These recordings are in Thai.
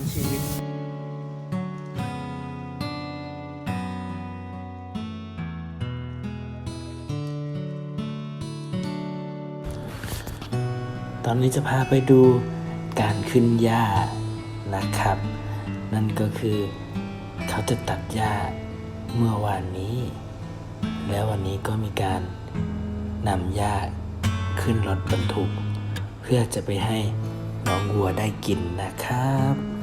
นชีวิตตอนนี้จะพาไปดูการขึ้นหญ้านะครับ นั่นก็คือเขาจะตัดหญ้าเมื่อวานนี้ แล้ววันนี้ก็มีการนำหญ้าขึ้นรถบรรทุก เพื่อจะไปให้น้องวัวได้กินนะครับ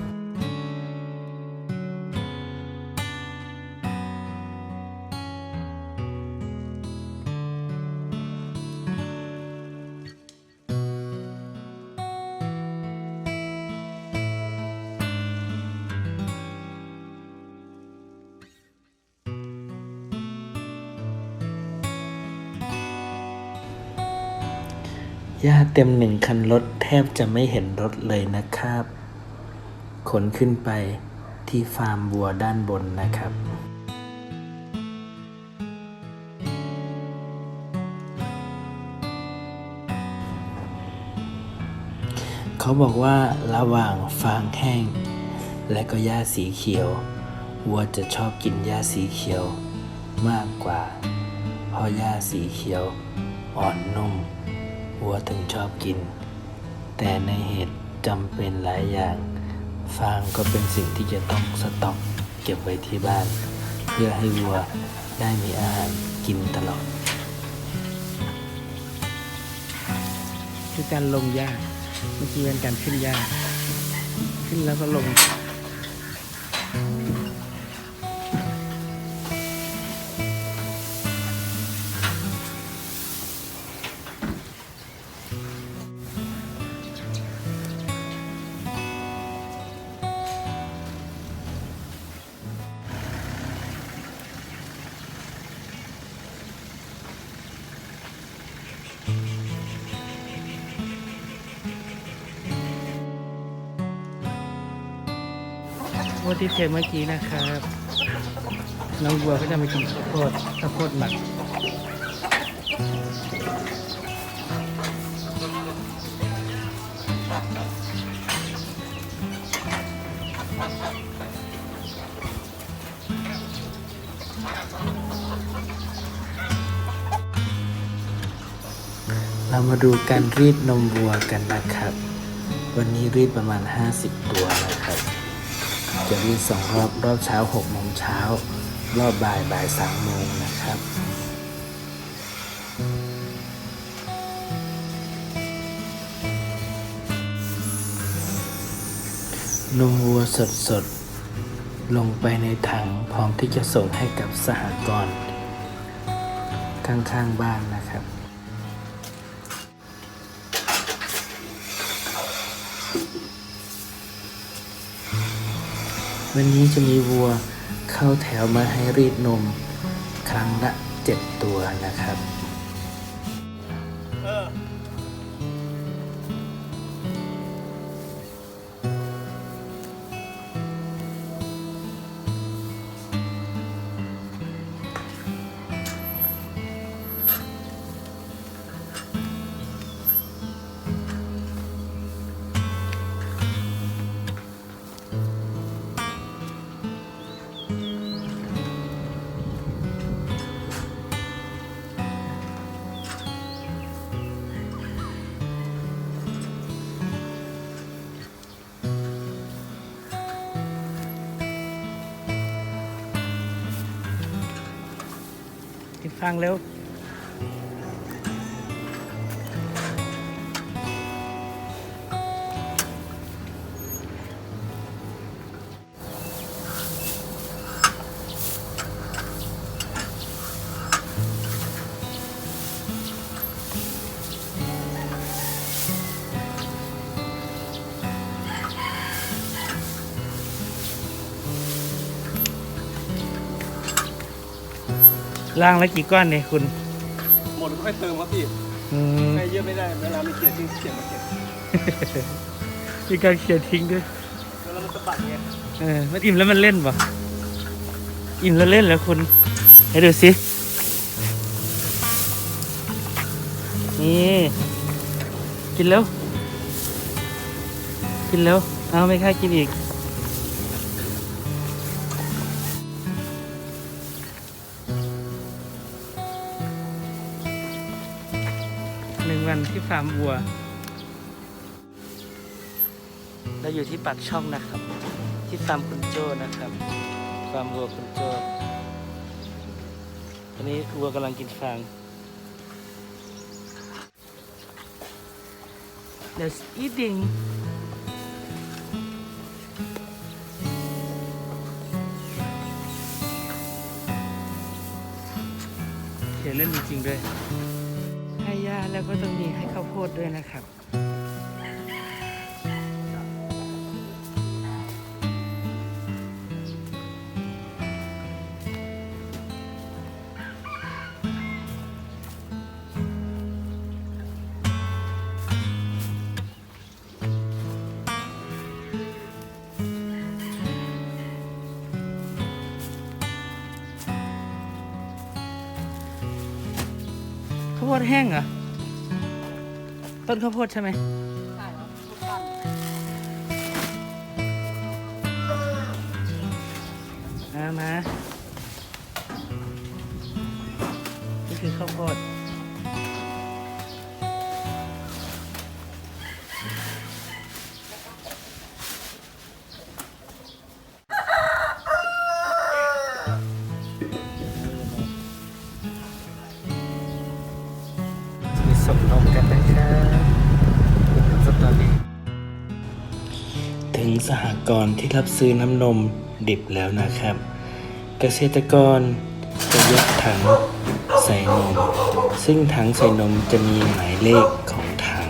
หญ้าเต็มหนึ่งคันรถแทบจะไม่เห็นรถเลยนะครับ ขนขึ้นไปที่ฟาร์มวัวด้านบนนะครับ เขาบอกว่าระหว่างฟางแห้ง และก็หญ้าสีเขียว วัวจะชอบกินหญ้าสีเขียวมากกว่า เพราะหญ้าสีเขียวอ่อนนุ่ม วัวถึงชอบกิน แต่ในเหตุจำเป็นหลายอย่าง ฟางก็เป็นสิ่งที่จะต้องสต็อกเก็บไว้ที่บ้าน เพื่อให้วัวได้มีอาหารกินตลอดคือการลงหญ้าเมื่อกี้เป็นการขึ้นหญ้าขึ้นแล้วก็ลง วัวที่เทเมื่อกี้นะครับ น้องวัวก็จะมากินข้าวโพดข้าวโพดหมักเรามาดูการรีดนมวัวกันนะครับ วันนี้รีดประมาณ 50 ตัวนะครับ จะรีสองรอบรอบเช้า6โมงเช้า รอบบ่ายบ่าย3โมงนะครับนมวัวสดสดๆลงไปในถังพร้อมที่จะส่งให้กับสหกรณ์ข้างๆบ้านนะ วันนี้จะมีวัวเข้าแถวมาให้รีดนม ครั้งละเจ็ดตัวนะครับ ทางเร็ว ล่างแล้วกี่ก้อนเนี่ยคุณ หมดก็ค่อยเติมครับพี่อืมให้เยอะไม่ได้เวลาไม่เขียนจริงเขียนมาเขียนมีการเขียนทิ้งด้วยแล้วมันสะบัดไงเออมันอิ่มแล้วมันเล่นปะอิ่มแล้วเล่นแล้วคุณ ให้ดูสินี่กินแล้ว กินแล้ว เอาไม่ค่ากินอีก วันที่ฟาร์มวัว เราอยู่ที่ปากช่องนะครับ ที่ฟาร์มคุณโจ้นะครับ ฟาร์มวัวคุณโจ้อันนี้วัวกำลังกินฟาง Let's eating เขียนเล่นจริงๆด้วยให้หญ้าแล้วก็ต้องมีให้ข้าวโพดด้วยนะครับข้าวโพดแห้งเหรอ ต้นข้าวโพดใช่ไหมมามา นี่คือข้าวโพด สหกรณ์ที่รับซื้อน้ำนมดิบแล้วนะครับ เกษตรกรจะยกถังใส่นม ซึ่งถังใส่นมจะมีหมายเลขของถัง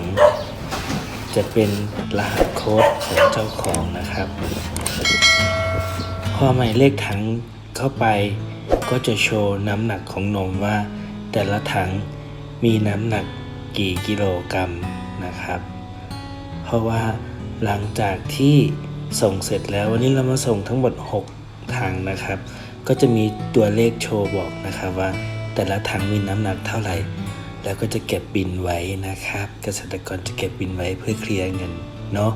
จะเป็นรหัสโค้ดของเจ้าของนะครับ พอหมายเลขถังเข้าไปก็จะโชว์น้ำหนักของนมว่า แต่ละถังมีน้ำหนักกี่กิโลกรัมนะครับ เพราะว่าหลังจากที่ ส่งเสร็จแล้ววันนี้เรามาส่งทั้งหมด 6 ถังนะครับ ก็จะมีตัวเลขโชว์บอกนะครับว่า แต่ละถังมีน้ำหนักเท่าไหร่ แล้วก็จะเก็บบินไว้นะครับ เกษตรกรจะเก็บบินไว้เพื่อเคลียร์เงินเนาะ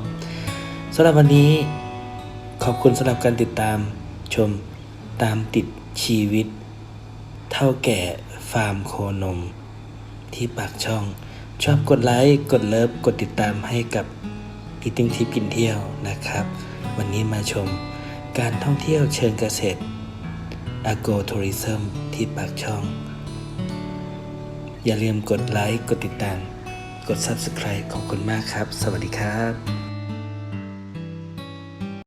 สำหรับวันนี้ขอบคุณสำหรับการติดตามชมตามติดชีวิต เท่าแก่ฟาร์มโคนม ที่ปากช่อง ชอบกดไลค์ กดเลิฟ กดติดตามให้กับ ทิ้งทิปกินเที่ยวนะครับ วันนี้มาชมการท่องเที่ยวเชิงเกษตร a g o Tourism ที่ปากช่อง อย่าลืมกดไลค์ กดติดตาม กด Subscribe ขอบคุณมากครับ สวัสดีครับ